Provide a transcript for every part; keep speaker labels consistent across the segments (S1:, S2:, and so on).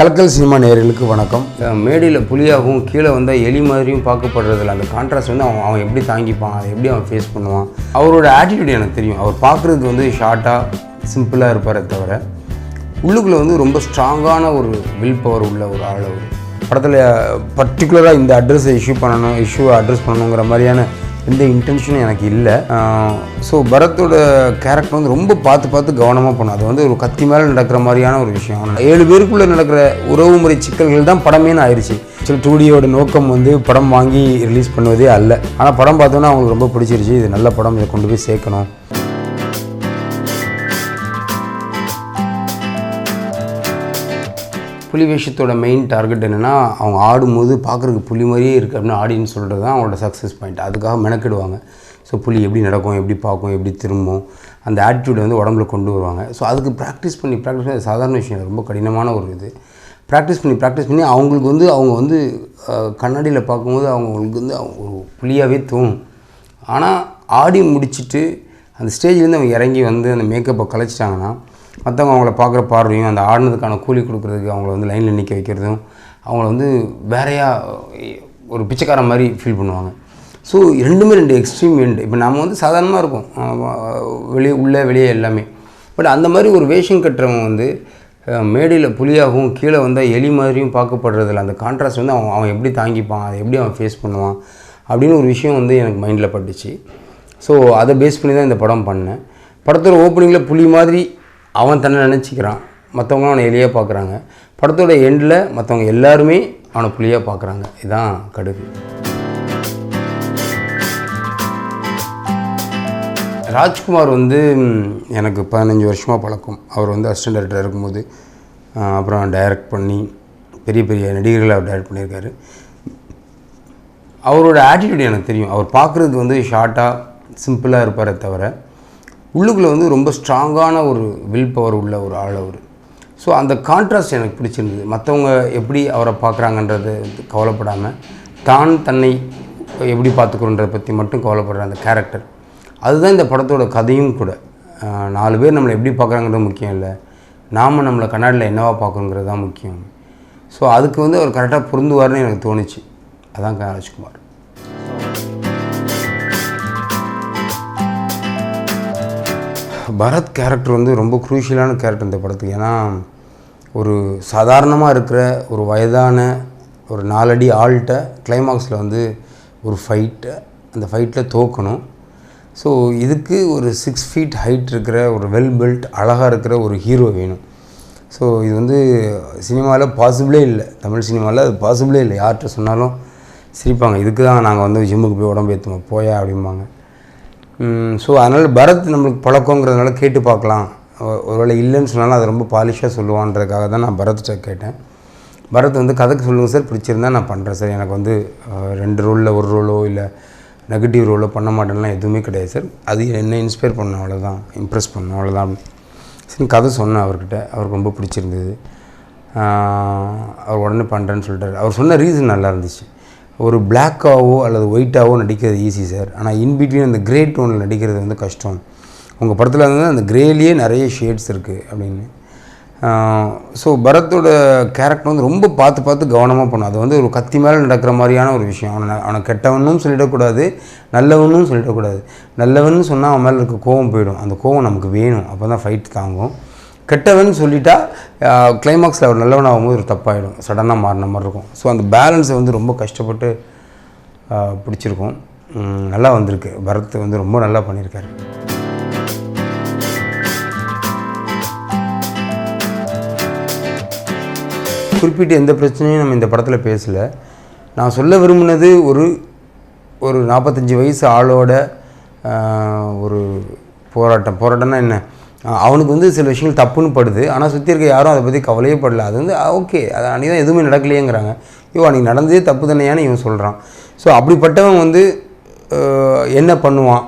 S1: கலக்கல் cinema நேர்களுக்கு வணக்கம். மேடையில் புலியாகவும் கீழே வந்தால் எலி மாதிரியும் பார்க்கப்படுறதில்ல அந்த கான்ட்ராஸ்ட் வந்து அவன் அவன் எப்படி தாங்கிப்பான் அதை எப்படி அவன் ஃபேஸ் பண்ணுவான். அவரோட ஆட்டிடியூட் எனக்கு தெரியும். அவர் பார்க்குறதுக்கு வந்து ஷார்ட்டாக சிம்பிளாக இருப்பாரே தவிர உள்ளுக்குள்ளே வந்து ரொம்ப ஸ்ட்ராங்கான ஒரு வில் பவர் உள்ள ஒரு ஆள் அவர். படத்தில் பர்டிகுலராக இந்த அட்ரஸை இஷ்யூ பண்ணணும் இஷ்யூவை அட்ரஸ் பண்ணணுங்கிற மாதிரியான எந்த இன்டென்ஷனும் எனக்கு இல்லை. ஸோ பரத்தோட கேரக்டர் வந்து ரொம்ப பார்த்து பார்த்து கவனமாக பண்ணும் அது வந்து ஒரு கத்தி மேலே நடக்கிற மாதிரியான ஒரு விஷயம். ஏழு பேருக்குள்ளே நடக்கிற உறவுமுறை சிக்கல்கள் தான் படமேனு ஆயிடுச்சு ஆக்சுவலி டூடியோட நோக்கம் வந்து படம் வாங்கி ரிலீஸ் பண்ணுவதே அல்ல. ஆனால் படம் பார்த்தோன்னா அவங்களுக்கு ரொம்ப பிடிச்சிருச்சு. இது நல்ல படம் இதை கொண்டு போய் சேர்க்கணும். புலி வேஷத்தோட மெயின் டார்கெட் என்னென்னா அவங்க ஆடும்போது பார்க்குறதுக்கு புலி மாதிரியே இருக்குது அப்படின்னு ஆடின்னு சொல்கிறது தான் அவங்களோட சக்ஸஸ் பாயிண்ட் அதுக்காக மெனக்கிடுவாங்க. ஸோ புலி எப்படி நடக்கும் எப்படி பார்க்கும் எப்படி திரும்பும் அந்த ஆட்டிடியூடை வந்து உடம்புல கொண்டு வருவாங்க. ஸோ அதுக்கு ப்ராக்டிஸ் பண்ணி ப்ராக்டிஸ் பண்ணி சாதாரண விஷயம் ரொம்ப கடினமான ஒரு இது. ப்ராக்டிஸ் பண்ணி ப்ராக்டிஸ் பண்ணி அவங்களுக்கு வந்து அவங்க வந்து கண்ணாடியில் பார்க்கும்போது அவங்களுக்கு வந்து அவங்க ஒரு புலியாகவே தோணும். ஆனால் ஆடி முடிச்சுட்டு அந்த ஸ்டேஜ்லேருந்து அவங்க இறங்கி வந்து அந்த மேக்கப்பை கலைச்சிட்டாங்கன்னா மற்றவங்க அவங்கள பார்க்குற பார்வையும் அந்த ஆடினதுக்கான கூலி கொடுக்குறதுக்கு அவங்கள வந்து லைனில் நிற்க வைக்கிறதும் அவங்கள வந்து வேறையா ஒரு பிச்சைக்கார மாதிரி ஃபீல் பண்ணுவாங்க. ஸோ ரெண்டுமே ரெண்டு எக்ஸ்ட்ரீம் எண்டு இப்போ நம்ம வந்து சாதாரணமாக இருக்கும். வெளியே உள்ளே வெளியே எல்லாமே. பட் அந்த மாதிரி ஒரு வேஷம் கட்டுறவங்க வந்து மேடையில் புலியாகவும் கீழே வந்தால் எலி மாதிரியும் பார்க்கப்படுறதில்ல அந்த கான்ட்ராஸ்ட் வந்து அவன் அவன் எப்படி தாங்கிப்பான் அதை எப்படி அவன் ஃபேஸ் பண்ணுவான் அப்படின்னு ஒரு விஷயம் வந்து எனக்கு மைண்டில் பட்டுச்சு. ஸோ அதை பேஸ் பண்ணி தான் இந்த படம் பண்ணேன். படத்தோட ஓப்பனிங்கில் புலி மாதிரி அவன் தன்னை நினச்சிக்கிறான். மற்றவங்க அவனை எளியாக பார்க்குறாங்க படத்தோட எண்டில் மற்றவங்க எல்லாருமே அவனை புள்ளியாக பார்க்குறாங்க இதுதான் கடுகு. ராஜ்குமார் வந்து எனக்கு பதினஞ்சு வருஷமாக பழக்கம். அவர் வந்து அசிஸ்டன்ட் டேரக்டராக இருக்கும்போது அப்புறம் டைரக்ட் பண்ணி பெரிய பெரிய நடிகர்களை அவர் டைரக்ட் பண்ணியிருக்காரு. அவரோட ஆட்டிடியூட் எனக்கு தெரியும். அவர் பார்க்குறது வந்து ஷார்ட்டாக சிம்பிளாக இருப்பாரே தவிர உள்ளுக்குள்ளே வந்து ரொம்ப ஸ்ட்ராங்கான ஒரு வில் பவர் உள்ள ஒரு ஆள் அவர். ஸோ அந்த கான்ட்ராஸ்ட் எனக்கு பிடிச்சிருந்தது. மற்றவங்க எப்படி அவரை பார்க்குறாங்கன்றது கவலைப்படாமல் தான் தன்னை எப்படி பார்த்துக்கிறோன்றதை பற்றி மட்டும் கவலைப்படுற அந்த கேரக்டர் அதுதான் இந்த படத்தோட கதையும் கூட. நாலு பேர் நம்மளை எப்படி பார்க்குறாங்கிறது முக்கியம் இல்லை. நாம் நம்மளை கண்ணாடியில் என்னவா பார்க்குறோங்கிறது தான் முக்கியம். ஸோ அதுக்கு வந்து அவர் கரெக்டாக பொருந்துவார்னு எனக்கு தோணுச்சு. அதான் ராஜ்குமார். பரத் கேரக்டர் வந்து ரொம்ப குரூஷியலான கேரக்டர் இந்த படத்துக்கு. ஏன்னா ஒரு சாதாரணமாக இருக்கிற ஒரு வயதான ஒரு நாலடி ஆள்கிட்ட கிளைமாக்ஸில் வந்து ஒரு ஃபைட்டை அந்த ஃபைட்டில் தோக்கணும். ஸோ இதுக்கு ஒரு சிக்ஸ் ஃபீட் ஹைட் இருக்கிற ஒரு வெல் பில்ட் அழகாக இருக்கிற ஒரு ஹீரோ வேணும். ஸோ இது வந்து சினிமாவில் பாசிபிளே இல்லை. தமிழ் சினிமாவில் அது பாசிபிளே இல்லை. யார்கிட்ட சொன்னாலும் சிரிப்பாங்க. இதுக்கு தான் நாங்கள் வந்து ஜிம்முக்கு போய் உடம்பு ஏற்றுவோம் போயா அப்படிம்பாங்க. ஸோ அதனால் பரத் நம்மளுக்கு பழக்கங்கிறதுனால கேட்டு பார்க்கலாம். ஒருவேளை இல்லைன்னு சொன்னாலும் அதை ரொம்ப பாலிஷாக சொல்லுவான்றதுக்காக தான் நான் பரத்கிட்ட கேட்டேன். பரத் வந்து கதைக்கு சொல்லுங்கள் சார் பிடிச்சிருந்தா நான் பண்ணுறேன் சார். எனக்கு வந்து ரெண்டு ரோலில் ஒரு ரோலோ இல்லை நெகட்டிவ் ரோலோ பண்ண மாட்டேன்லாம் எதுவுமே கிடையாது சார். அது என்ன இன்ஸ்பயர் பண்ணணும் அவ்வளோதான் இம்ப்ரெஸ் பண்ண அவ்வளோதான் சரி கதை சொன்னேன் அவர்கிட்ட அவருக்கு ரொம்ப பிடிச்சிருந்தது. அவர் உடனே பண்ணுறேன்னு சொல்லிட்டார். அவர் சொன்ன ரீசன் நல்லா இருந்துச்சு. ஒரு பிளாக்காகவோ அல்லது ஒயிட்டாகவோ நடிக்கிறது ஈஸி சார் ஆனால் இன்பிட்வீன் அந்த கிரே டோனில் நடிக்கிறது வந்து கஷ்டம். உங்கள் படத்தில் வந்து அந்த கிரேலேயே நிறைய ஷேட்ஸ் இருக்குது அப்படின்னு. ஸோ பரத்தோட கேரக்டர் வந்து ரொம்ப பார்த்து பார்த்து கவனமாக பண்ணும் அது வந்து ஒரு கத்தி மேலே நடக்கிற மாதிரியான ஒரு விஷயம். அவனை அவனை கெட்டவனும் சொல்லிடக்கூடாது நல்லவனும் சொல்லிடக்கூடாது. நல்லவன் சொன்னால் அவன் மேலே இருக்க கோவம் போயிடும். அந்த கோவம் நமக்கு வேணும். அப்போ தான் ஃபைட் தாங்கும். கெட்டவன் சொல்லிட்டா கிளைமாக்ஸில் அவர் நல்லவன் ஆகும்போது ஒரு தப்பாயிடும். சடனாக மாறின மாதிரி இருக்கும். ஸோ அந்த பேலன்ஸை வந்து ரொம்ப கஷ்டப்பட்டு பிடிச்சிருக்கும். நல்லா வந்திருக்கு. பரத் வந்து ரொம்ப நல்லா பண்ணியிருக்காரு. குறிப்பிட்டு எந்த பிரச்சனையும் நம்ம இந்த படத்தில் பேசலை. நான் சொல்ல விரும்பினது ஒரு ஒரு நாற்பத்தஞ்சு வயசு ஆளோட ஒரு போராட்டம். போராட்டம்னா என்ன? அவனுக்கு வந்து சில விஷயங்கள் தப்புன்னு படுது. ஆனால் சுற்றி இருக்க யாரும் அதை பற்றி கவலையே படல. அது வந்து ஓகே. அது அன்றைக்கி தான் எதுவுமே நடக்கலையேங்கிறாங்க. ஐயோ அன்றைக்கி நடந்ததே தப்பு தானேயான்னு இவன் சொல்கிறான் ஸோ அப்படிப்பட்டவன் வந்து என்ன பண்ணுவான்?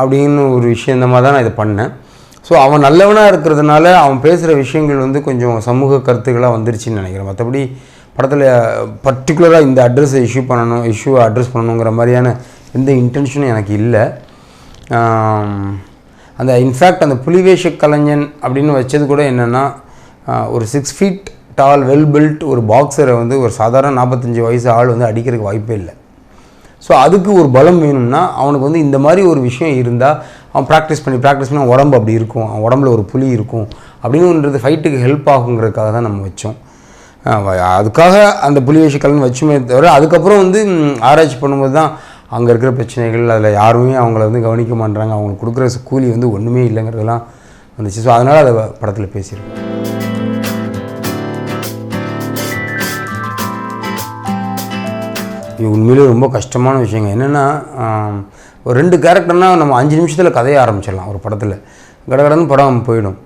S1: அப்படின்னு ஒரு விஷயம் இந்த மாதிரி தான் நான் இதை பண்ணேன். ஸோ அவன் நல்லவனாக இருக்கிறதுனால அவன் பேசுகிற விஷயங்கள் வந்து கொஞ்சம் சமூக கருத்துக்களாக வந்துருச்சுன்னு நினைக்கிறேன். மற்றபடி படத்தில் பர்டிகுலராக இந்த அட்ரஸை இஷ்யூ பண்ணணும் இஷ்யூவை அட்ரஸ் பண்ணணுங்கிற மாதிரியான எந்த இன்டென்ஷனும் எனக்கு இல்லை. அந்த இன்ஃபேக்ட் அந்த புலிவேஷ கலைஞன் அப்படின்னு வச்சது கூட என்னென்னா ஒரு six feet tall well built ஒரு பாக்ஸரை வந்து ஒரு சாதாரண நாற்பத்தஞ்சு வயசு ஆள் வந்து அடிக்கிறதுக்கு வாய்ப்பே இல்லை. ஸோ அதுக்கு ஒரு பலம் வேணும்னா அவனுக்கு வந்து இந்த மாதிரி ஒரு விஷயம் இருந்தால் அவன் ப்ராக்டிஸ் பண்ணி ப்ராக்டிஸ் பண்ணி உடம்பு அப்படி இருக்கும். அவன் உடம்புல ஒரு புலி இருக்கும். அப்படின்னுன்றது ஃபைட்டுக்கு ஹெல்ப் ஆகுங்கிறதுக்காக தான் நம்ம வச்சோம். அதுக்காக அந்த புலி வேஷ வச்சுமே தவிர அதுக்கப்புறம் வந்து ஆராய்ச்சி பண்ணும்போது தான் அங்கே இருக்கிற பிரச்சனைகள் அதில் யாருமே அவங்கள வந்து கவனிக்க மாட்றாங்க. அவங்களுக்கு கொடுக்குற கூலி வந்து ஒன்றுமே இல்லைங்கிறதெல்லாம் வந்துச்சு. ஸோ அதனால் அதை படத்தில் பேசியிருக்கோம். இது உண்மையிலே ரொம்ப கஷ்டமான விஷயங்க. என்னென்னா ஒரு ரெண்டு கேரக்டர்னால் நம்ம அஞ்சு நிமிஷத்தில் கதையை ஆரம்பிச்சிடலாம் ஒரு படத்தில். கடகடன்னு படம் போயிடும்.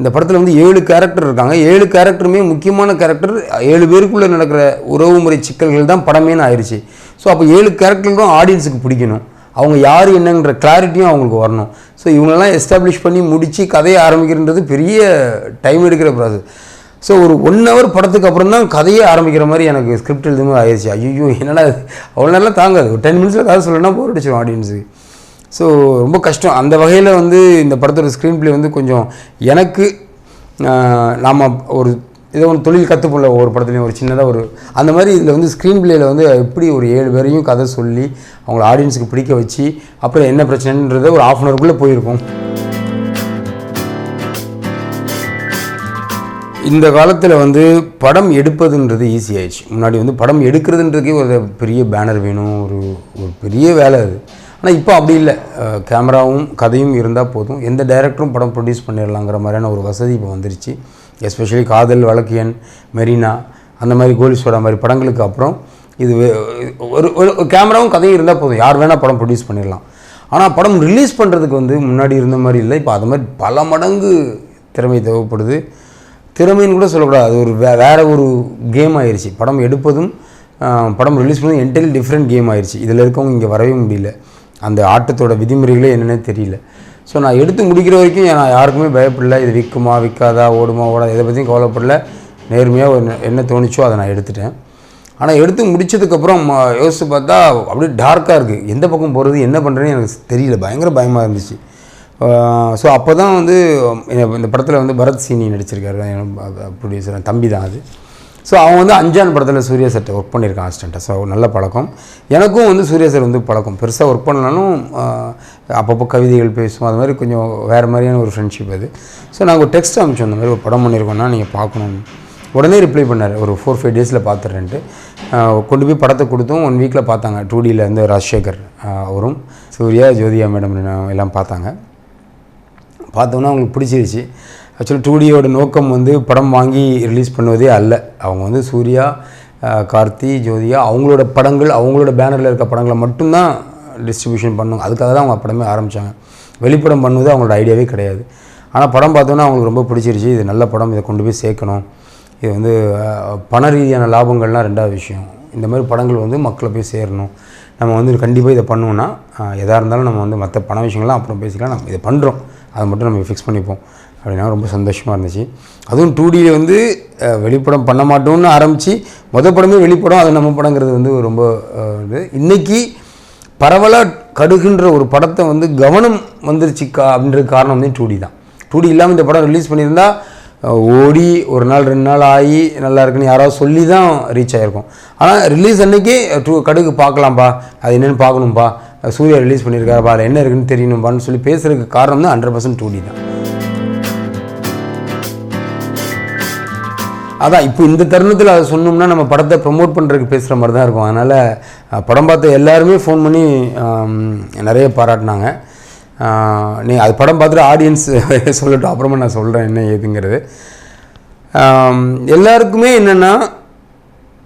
S1: இந்த படத்தில் வந்து ஏழு கேரக்டர் இருக்காங்க. ஏழு கேரக்டருமே முக்கியமான கேரக்டர் ஏழு பேருக்குள்ளே நடக்கிற உறவுமுறை சிக்கல்கள் தான் படமேன்னு ஆயிடுச்சு ஸோ அப்போ ஏழு கேரக்டர்களும் ஆடியன்ஸுக்கு பிடிக்கணும். அவங்க யார் என்னங்கிற கிளாரிட்டியும் அவங்களுக்கு வரணும். ஸோ இவங்களெல்லாம் எஸ்டாப்ளிஷ் பண்ணி முடித்து கதையை ஆரம்பிக்கிறன்றது பெரிய டைம் எடுக்கிற ப்ராசஸ் ஸோ ஒரு ஒன் ஹவர் படத்துக்கு அப்புறம் தான் கதையே ஆரம்பிக்கிற மாதிரி எனக்கு ஸ்கிரிப்ட் எழுதுமே ஆயிடுச்சு ஐயோ என்னடா அவ்வளோ நேரம் தாங்காது. ஒரு டென் மினிட்ஸில் கதை சொல்லணும்னா போர் அடிச்சிடும் ஆடியன்ஸுக்கு ஸோ ரொம்ப கஷ்டம். அந்த வகையில் வந்து இந்த படத்தோட ஸ்க்ரீன் ப்ளே வந்து கொஞ்சம் எனக்கு நாம் ஒரு ஏதோ ஒன்று தொழில் கற்றுப்போல ஒவ்வொரு படத்துலையும் ஒரு சின்னதாக ஒரு அந்த மாதிரி இதில் வந்து ஸ்க்ரீன் பிளேயில் வந்து எப்படி ஒரு ஏழு பேரையும் கதை சொல்லி அவங்கள ஆடியன்ஸுக்கு பிடிக்க வச்சு அப்புறம் என்ன பிரச்சனைன்றத ஒரு ஆஃப் அன் ஹவருக்குள்ளே போயிருக்கும். இந்த காலத்தில் வந்து படம் எடுப்பதுன்றது ஈஸி ஆயிடுச்சு. முன்னாடி வந்து படம் எடுக்கிறதுன்றதுக்கே ஒரு பெரிய பேனர் வேணும் ஒரு ஒரு பெரிய வேலை அது. ஆனால் இப்போ அப்படி இல்லை. கேமராவும் கதையும் இருந்தால் போதும். எந்த டைரக்டரும் படம் ப்ரொடியூஸ் பண்ணிடலாங்கிற மாதிரியான ஒரு வசதி இப்போ வந்துருச்சு. எஸ்பெஷலி காதல் வழக்கியன் மெரினா அந்த மாதிரி கோலிஸ்வரா மாதிரி படங்களுக்கு அப்புறம் இது ஒரு ஒரு கேமராவும் கதையும் இருந்தால் போதும். யார் வேணால் படம் ப்ரொடியூஸ் பண்ணிடலாம் ஆனால் படம் ரிலீஸ் பண்ணுறதுக்கு வந்து முன்னாடி இருந்த மாதிரி இல்லை. இப்போ அது மாதிரி பல மடங்கு திறமை தேவைப்படுது. திறமைன்னு கூட சொல்லக்கூடாது. அது ஒரு வே வேறு ஒரு கேம் ஆயிடுச்சு படம் எடுப்பதும் படம் ரிலீஸ் பண்ணதும் என்டையர் டிஃப்ரெண்ட் கேம் ஆயிடுச்சு இதில் இருக்கவங்க இங்கே வரவே முடியல. அந்த ஆட்டத்தோட விதிமுறைகளே என்னென்னே தெரியல. ஸோ நான் எடுத்து முடிக்கிற வரைக்கும் நான் யாருக்குமே பயப்படல. இது விற்குமா விற்காதா ஓடுமா ஓடாது இதை பற்றியும் கவலைப்படல. நேர்மையாக ஒரு என்ன தோணுச்சோ அதை நான் எடுத்துட்டேன். ஆனால் எடுத்து முடிச்சதுக்கப்புறம் யோசித்து பார்த்தா அப்படியே டார்க்காக இருக்குது எந்த பக்கம் போகிறது என்ன பண்ணுறேன்னு எனக்கு தெரியல. பயங்கர பயமாக இருந்துச்சு. ஸோ அப்போ தான் வந்து இந்த- இந்த படத்தில் வந்து பரத் சீனி நடிச்சிருக்காரு. ப்ரொடியூசர் தம்பி தான் அது. ஸோ அவன் வந்து அஞ்சான் படத்தில் சூர்யா சார்ட்ட ஒர்க் பண்ணியிருக்கான் ஆஸ்டண்ட்டை ஸோ நல்ல பழக்கம். எனக்கும் வந்து சூர்யா சார் வந்து பழக்கம். பெருசாக ஒர்க் பண்ணலனாலும் அப்பப்போ கவிதைகள் பேசுவோம். அது மாதிரி கொஞ்சம் வேறு மாதிரியான ஒரு ஃப்ரெண்ட்ஷிப் அது. ஸோ நாங்கள் ஒரு டெக்ஸ்ட் அனுப்பிச்சோம் அந்த மாதிரி ஒரு படம் பண்ணியிருக்கோம்னா நீங்கள் பார்க்கணும். உடனே ரிப்ளை பண்ணார். ஒரு ஃபோர் ஃபைவ் டேஸில் பார்த்துறேன்ட்டு கொண்டு போய் படத்தை கொடுத்தும் ஒன் வீக்கில் பார்த்தாங்க. டூ டியில் ராஜசேகர் அவரும் சூர்யா ஜோதியா மேடம் எல்லாம் பார்த்தாங்க. பார்த்தோன்னா அவங்களுக்கு பிடிச்சிருச்சு. ஆக்சுவலி டூடியோட நோக்கம் வந்து படம் வாங்கி ரிலீஸ் பண்ணுவதே அல்ல. அவங்க வந்து சூர்யா கார்த்தி ஜோதியா அவங்களோட படங்கள் அவங்களோட பேனரில் இருக்க படங்களை மட்டும்தான் டிஸ்ட்ரிபியூஷன் பண்ணும் அதுக்காக தான் அவங்க படமே ஆரம்பித்தாங்க வெளிப்படம் பண்ணுவது அவங்களோட ஐடியாவே கிடையாது. ஆனால் படம் பார்த்தோன்னா அவங்களுக்கு ரொம்ப பிடிச்சிருச்சு. இது நல்ல படம். இதை கொண்டு போய் சேர்க்கணும். இது வந்து பண ரீதியான லாபங்கள்லாம் ரெண்டாவது விஷயம். இந்த மாதிரி படங்கள் வந்து மக்களை போய் சேரணும். நம்ம வந்து கண்டிப்பாக இதை பண்ணுவோன்னா எதாக இருந்தாலும் நம்ம வந்து மற்ற பண விஷயங்கள்லாம் அப்புறம் பேசிக்கலாம். நம்ம இதை பண்ணுறோம் அதை மட்டும் நம்ம ஃபிக்ஸ் பண்ணிப்போம். அப்படின்னா ரொம்ப சந்தோஷமாக இருந்துச்சு. அதுவும் டூ டியில் வந்து வெளிப்படம் பண்ண மாட்டோம்னு ஆரம்பித்து மொதல் படமே வெளிப்படம் அது நம்ம படங்கிறது வந்து ரொம்ப இது. இன்றைக்கி பரவலாக கடுகுன்ற ஒரு படத்தை வந்து கவனம் வந்துருச்சு கா அப்படின்ற காரணம் வந்து டூ டி தான். டூ டி இல்லாமல் இந்த படம் ரிலீஸ் பண்ணியிருந்தா ஓடி ஒரு நாள் ரெண்டு நாள் ஆகி நல்லா இருக்குன்னு யாராவது சொல்லி தான் ரீச் ஆகிருக்கும் ஆனால் ரிலீஸ் அன்றைக்கி டூ கடுகு பார்க்கலாம்ப்பா அது என்னென்னு பார்க்கணும்ப்பா சூர்யா ரிலீஸ் பண்ணியிருக்காருப்பா அதில் என்ன இருக்குன்னு தெரியணும்ப்பான்னு சொல்லி பேசுகிறதுக்கு காரணம் தான் ஹண்ட்ரட் பர்சன்ட் டூ டி தான். அதான் இப்போ இந்த தருணத்தில் அதை சொன்னோம்னா நம்ம படத்தை ப்ரொமோட் பண்ணுறதுக்கு பேசுகிற மாதிரி தான் இருக்கும். அதனால் படம் பார்த்த எல்லாருமே ஃபோன் பண்ணி நிறைய பாராட்டினாங்க. நீ அது படம் பார்த்துட்டு ஆடியன்ஸ் சொல்லட்டும். அப்புறமா நான் சொல்கிறேன் என்ன ஏதுங்கிறது. எல்லாருக்குமே என்னென்னா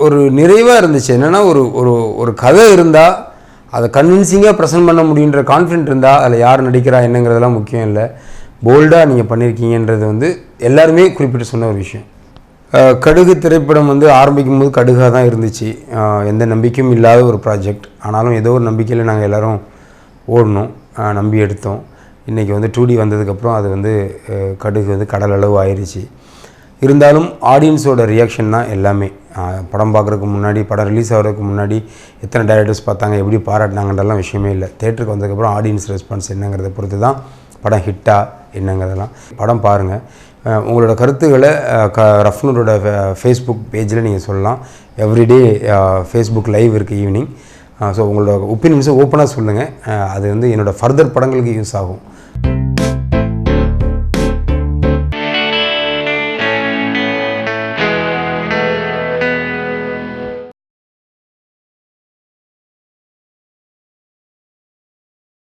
S1: ஒரு நிறைவாக இருந்துச்சு. என்னென்னா ஒரு ஒரு ஒரு கதை இருந்தால் அதை கன்வின்சிங்காக ப்ரெசென்ட் பண்ண முடியுன்ற கான்ஃபிடென்ட் இருந்தால் அதில் யார் நடிக்கிறா என்னங்கிறதெல்லாம் முக்கியம் இல்லை. போல்டாக நீங்கள் பண்ணியிருக்கீங்கன்றது வந்து எல்லாருமே குறிப்பிட்டு சொன்ன ஒரு விஷயம். கடுகு திரைப்படம் வந்து ஆரம்பிக்கும் போது கடுகாக தான் இருந்துச்சு. எந்த நம்பிக்கையும் இல்லாத ஒரு ப்ராஜெக்ட் ஆனாலும் ஏதோ ஒரு நம்பிக்கையில் நாங்கள் எல்லோரும் ஓடணும். நம்பி எடுத்தோம். இன்றைக்கி வந்து டூ டி வந்ததுக்கப்புறம் அது வந்து கடுகு வந்து கடல் அளவு ஆயிடுச்சு இருந்தாலும் ஆடியன்ஸோட ரியாக்ஷன் தான் எல்லாமே. படம் பார்க்குறதுக்கு முன்னாடி படம் ரிலீஸ் ஆகிறதுக்கு முன்னாடி எத்தனை டைரக்டர்ஸ் பார்த்தாங்க எப்படி பாராட்டினாங்கன்றலாம் விஷயமே இல்லை. தேட்டருக்கு வந்ததுக்கப்புறம் ஆடியன்ஸ் ரெஸ்பான்ஸ் என்னங்கிறத பொறுத்து தான் படம் ஹிட்டா என்னங்கிறதெல்லாம். படம் பாருங்கள் உங்களோட கருத்துக்களை க ரஃப்னூரோட ஃபேஸ்புக் பேஜில் நீங்கள் சொல்லலாம். எவ்ரிடே ஃபேஸ்புக் லைவ் இருக்குது ஈவினிங் ஸோ உங்களோட ஒப்பீனியன்ஸை ஓப்பனாக சொல்லுங்கள் அது வந்து என்னோடய ஃபர்தர் படங்களுக்கு யூஸ் ஆகும்.